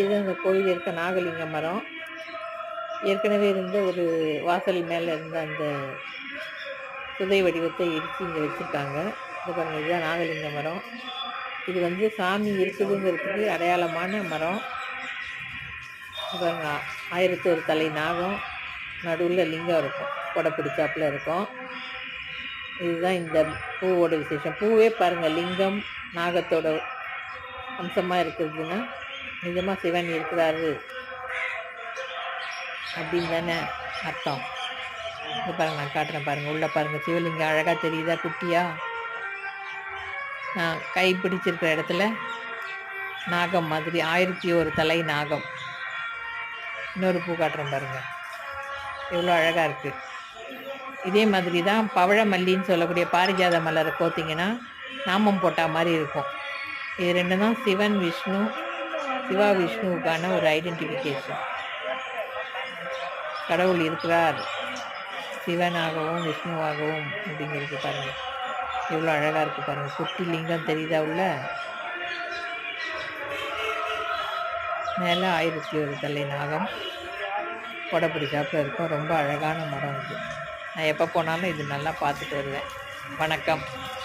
இது அந்த கோயில் இருக்க நாகலிங்க மரம். ஏற்கனவே இருந்த ஒரு வாசல் மேலே இருந்த அந்த புதை வடிவத்தை இடித்து இங்கே வச்சுருக்காங்க. இது பாருங்க இதுதான் நாகலிங்க மரம். இது வந்து சாமி இருக்குதுங்கிறதுக்கு அடையாளமான மரம். பாருங்க ஆயிரத்தி ஒரு தலை நாகம். நடுவில் லிங்கம் இருக்கும் கொடை பிடிச்சாப்புல இருக்கும். இதுதான் இந்த பூவோட விசேஷம். பூவே பாருங்கள் லிங்கம் நாகத்தோட அம்சமாக இருக்கிறதுன்னா நிஜமாக சிவன் இருக்கிறாரு அப்படின்னு தானே அர்த்தம். இங்கே பாருங்க நான் காட்டுறேன் பாருங்கள் உள்ளே பாருங்கள் சிவலிங்கம் அழகாக தெரியுதா குட்டியா? நான் கை பிடிச்சிருக்கிற இடத்துல நாகம் மாதிரி ஆயிரத்தி ஒரு தலை நாகம். இன்னொரு பூ காட்டுறேன் பாருங்கள் எவ்வளோ அழகாக இருக்குது இதே மாதிரி தான் பவழமல்லின்னு சொல்லக்கூடிய பாரிஜாத மலரை கோத்திங்கன்னா நாமம் போட்டால் மாதிரி இருக்கும். இது ரெண்டு தான் சிவன் விஷ்ணு சிவா விஷ்ணுவுக்கான ஒரு ஐடென்டிஃபிகேஷன் கடவுள் இருக்கிறார். சிவனாகவும் விஷ்ணுவாகவும் அப்படிங்கிறது பாருங்கள் எவ்வளோ அழகாக இருக்குது பாருங்கள் குட்டி லிங்கம் தெரியுதா உள்ள? மேலே ஆயிரத்தி ஒரு தலை நாகம். கொடைப்பிடி பிடிச்சாப்புல இருக்கும். ரொம்ப அழகான மரம் இது நான் எப்போ போனாலும் இது நல்லா பார்த்துட்டு வருவேன். வணக்கம்.